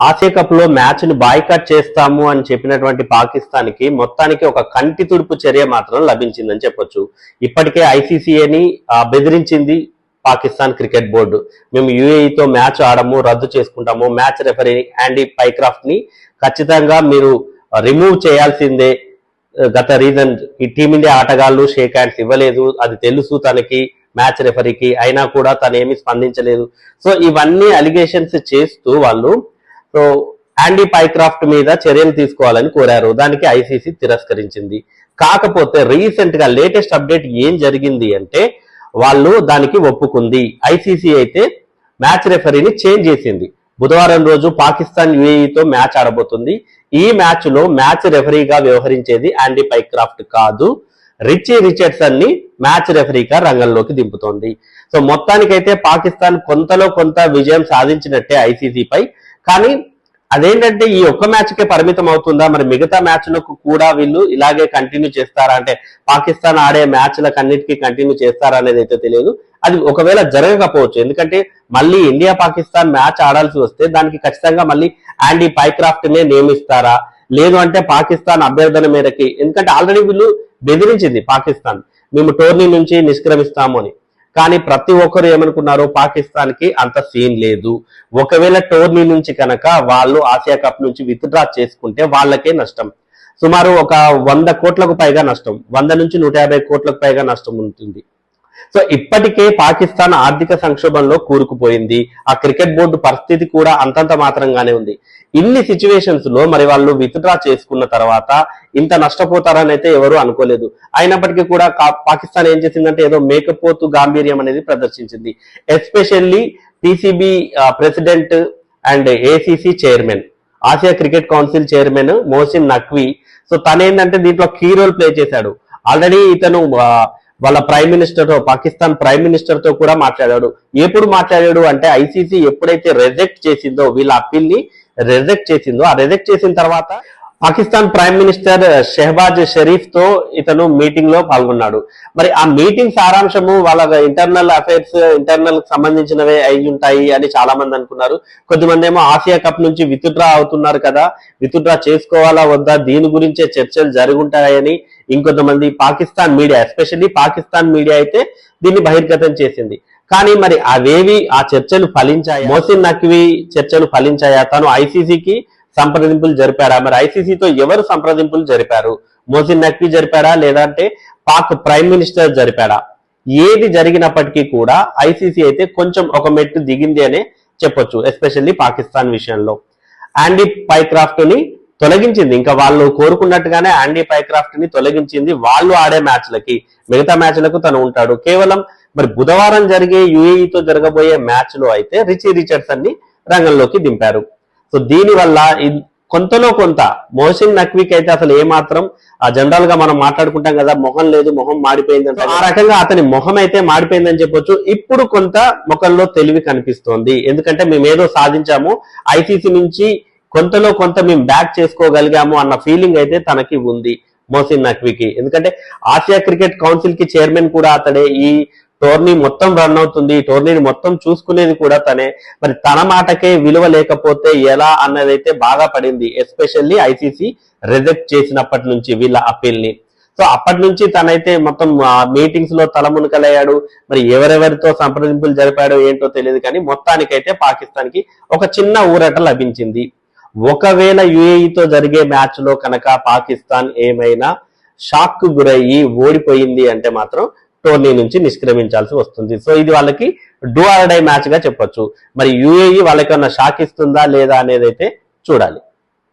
Asia కప్లో మ్యాచ్ను boycott చేస్తాము అని చెప్పినటువంటి పాకిస్తాన్కి మొత్తానికి ఒక కంటి తుడుపు చర్య మాత్రం లభించిందని చెప్పొచ్చు. ఇప్పటికే ఐసీసీఏని బెదిరించింది పాకిస్తాన్ క్రికెట్ బోర్డు. మేము యుఏఈతో మ్యాచ్ ఆడము రద్దు చేసుకుంటాము. మ్యాచ్ రెఫరీ యాండీ పైక్రాఫ్ట్ని ఖచ్చితంగా మీరు రిమూవ్ చేయాల్సిందే. గత రీజన్ ఈ టీమిండియా ఆటగాళ్ళు షేక్ హ్యాండ్స్ ఇవ్వలేదు. అది తెలుసు తనకి మ్యాచ్ రెఫరీకి అయినా కూడా తను స్పందించలేదు. సో ఇవన్నీ అలిగేషన్స్ చేస్తూ వాళ్ళు సో యాండీ పైక్రాఫ్ట్ మీద చర్యలు తీసుకోవాలని కోరారు. దానికి ఐసీసీ తిరస్కరించింది. కాకపోతే రీసెంట్గా లేటెస్ట్ అప్డేట్ ఏం జరిగింది అంటే వాళ్ళు దానికి ఒప్పుకుంది. ఐసీసీ అయితే మ్యాచ్ రెఫరీని చేంజ్ చేసింది. బుధవారం రోజు పాకిస్తాన్ యుఏఈతో మ్యాచ్ ఆడబోతుంది. ఈ మ్యాచ్లో మ్యాచ్ రెఫరీగా వ్యవహరించేది యాండీ పైక్రాఫ్ట్ కాదు. రిచీ రిచర్డ్సన్ని మ్యాచ్ రెఫరీగా రంగంలోకి దింపుతోంది. సో మొత్తానికైతే పాకిస్తాన్ కొంతలో కొంత విజయం సాధించినట్టే ఐసీసీపై కానీ అదేంటంటే ఈ ఒక్క మ్యాచ్కే పరిమితం అవుతుందా? మరి మిగతా మ్యాచ్లకు కూడా వీళ్ళు ఇలాగే కంటిన్యూ చేస్తారా? అంటే పాకిస్తాన్ ఆడే మ్యాచ్లకు అన్నిటికీ కంటిన్యూ చేస్తారా అనేది అయితే తెలియదు. అది ఒకవేళ జరగకపోవచ్చు. ఎందుకంటే మళ్ళీ ఇండియా పాకిస్తాన్ మ్యాచ్ ఆడాల్సి వస్తే దానికి ఖచ్చితంగా మళ్ళీ యాండీ పైక్రాఫ్ట్ నే నియమిస్తారా? లేదు అంటే పాకిస్తాన్ అభ్యర్థన మేరకి. ఎందుకంటే ఆల్రెడీ వీళ్ళు బెదిరించింది పాకిస్తాన్. మేము టోర్నీ నుంచి నిష్క్రమిస్తాము అని. కానీ ప్రతి ఒక్కరు ఏమనుకున్నారు పాకిస్తాన్కి అంత సీన్ లేదు. ఒకవేళ టోర్నీ నుంచి కనుక వాళ్ళు ఆసియా కప్ నుంచి విత్డ్రా చేసుకుంటే వాళ్ళకే నష్టం. సుమారు ఒక వంద కోట్లకు పైగా నష్టం. వంద నుంచి నూట యాభై కోట్లకు పైగా నష్టం ఉంటుంది. సో ఇప్పటికే పాకిస్తాన్ ఆర్థిక సంక్షోభంలో కూరుకుపోయింది. ఆ క్రికెట్ బోర్డు పరిస్థితి కూడా అంతంత మాత్రంగానే ఉంది. ఇన్ని సిచ్యువేషన్స్లో మరి వాళ్ళు విత్డ్రా చేసుకున్న తర్వాత ఇంత నష్టపోతారని అయితే ఎవరు అనుకోలేదు. అయినప్పటికీ కూడా పాకిస్తాన్ ఏం చేసిందంటే ఏదో మేకపోతు గాంభీర్యం అనేది ప్రదర్శించింది. Especially PCB president and ACC chairman Asia cricket council chairman Mohsin Naqvi so తనేంటంటే దీంట్లో కీ రోల్ ప్లే చేశాడు. ఆల్రెడీ ఇతను వాళ్ళ ప్రైమ్ మినిస్టర్తో పాకిస్తాన్ ప్రైమ్ మినిస్టర్తో కూడా మాట్లాడాడు. ఎప్పుడు మాట్లాడాడు అంటే ఐసీసీ ఎప్పుడైతే రెజెక్ట్ చేసిందో వీళ్ళ అప్పీల్ని రెజెక్ట్ చేసిందో ఆ రెజెక్ట్ చేసిన తర్వాత పాకిస్తాన్ ప్రైమ్ మినిస్టర్ షెహబాజ్ షరీఫ్తో ఇతను మీటింగ్లో పాల్గొన్నాడు. మరి ఆ మీటింగ్ సారాంశము వాళ్ళ ఇంటర్నల్ అఫైర్స్ ఇంటర్నల్ సంబంధించినవే అయి ఉంటాయి అని చాలా మంది అనుకున్నారు. కొద్దిమంది ఏమో ఆసియా కప్ నుంచి విత్డ్రా అవుతున్నారు కదా విత్డ్రా చేసుకోవాలా వద్దా దీని గురించే చర్చలు జరుగుంటాయని ఇంకొంతమంది Pakistan media especially Pakistan media అయితే దీన్ని బహిర్గతం చేసింది. కానీ మరి అవేవి ఆ చర్చలు ఫలించాయి? మోసిన్ నక్వి చర్చలు ఫలించాయా? తను ఐసీసీకి సంప్రదింపులు జరిపారా మరి ఐసీసీతో ఎవరు సంప్రదింపులు జరిపారు? మోసిన్ నక్వి జరిపాడా? లేదంటే పాక్ ప్రైమ్ మినిస్టర్ జరిపాడా? ఏది జరిగినప్పటికీ కూడా ఐసీసీ అయితే కొంచెం ఒక మెట్టు దిగింది అనే చెప్పొచ్చు ఎస్పెషల్లీ పాకిస్తాన్ విషయంలో. యాండీ పైక్రాఫ్ట్ని తొలగించింది ఇంకా వాళ్ళు కోరుకున్నట్టుగానే యాండీ పైక్రాఫ్ట్ని తొలగించింది వాళ్ళు ఆడే మ్యాచ్లకి. మిగతా మ్యాచ్లకు తను ఉంటాడు. కేవలం మరి బుధవారం జరిగే యుఏఈతో జరగబోయే మ్యాచ్లో అయితే రిచీ రిచర్డ్సన్ని రంగంలోకి దింపారు. సో దీని వల్ల కొంతలో కొంత మోహసిన్ నక్వీకి అయితే అసలు ఏమాత్రం ఆ జనరల్గా మనం మాట్లాడుకుంటాం కదా మొహం లేదు మొహం మాడిపోయింది అంటే ఆ రకంగా అతని మొహం అయితే మాడిపోయిందని చెప్పొచ్చు. ఇప్పుడు కొంత ముఖంలో తెలివి కనిపిస్తోంది. ఎందుకంటే మేము ఏదో సాధించాము ఐసీసీ నుంచి కొంతలో కొంత మేము బ్యాక్ చేసుకోగలిగాము అన్న ఫీలింగ్ అయితే తనకి ఉంది మోసిన్ నక్వీకి. ఎందుకంటే ఆసియా క్రికెట్ కౌన్సిల్కి చైర్మన్ కూడా అతడే. ఈ టోర్నీ మొత్తం రన్ అవుతుంది. టోర్నీని మొత్తం చూసుకునేది కూడా తనే. మరి తన మాటకే విలువ లేకపోతే ఎలా అన్నదైతే బాగా పడింది. ఎస్పెషల్లీ ఐసీసీ రిజెక్ట్ చేసినప్పటి నుంచి వీళ్ళ అప్పీల్ని సో అప్పటి నుంచి తనైతే మొత్తం మీటింగ్స్లో తలమునకలయ్యాడు మరి ఎవరెవరితో సంప్రదింపులు జరిపాడో ఏంటో తెలియదు కానీ మొత్తానికైతే పాకిస్తాన్కి ఒక చిన్న ఊరట లభించింది. ఒకవేళ యుఏఈతో జరిగే మ్యాచ్లో కనుక పాకిస్తాన్ ఏమైనా షాక్కు గురయ్యి ఓడిపోయింది అంటే మాత్రం టోర్నీ నుంచి నిష్క్రమించాల్సి వస్తుంది. సో ఇది వాళ్ళకి డూ ఆర్ డై మ్యాచ్గా చెప్పొచ్చు. మరి యుఏఈ వాళ్ళకి షాక్ ఇస్తుందా లేదా అనేది అయితే చూడాలి.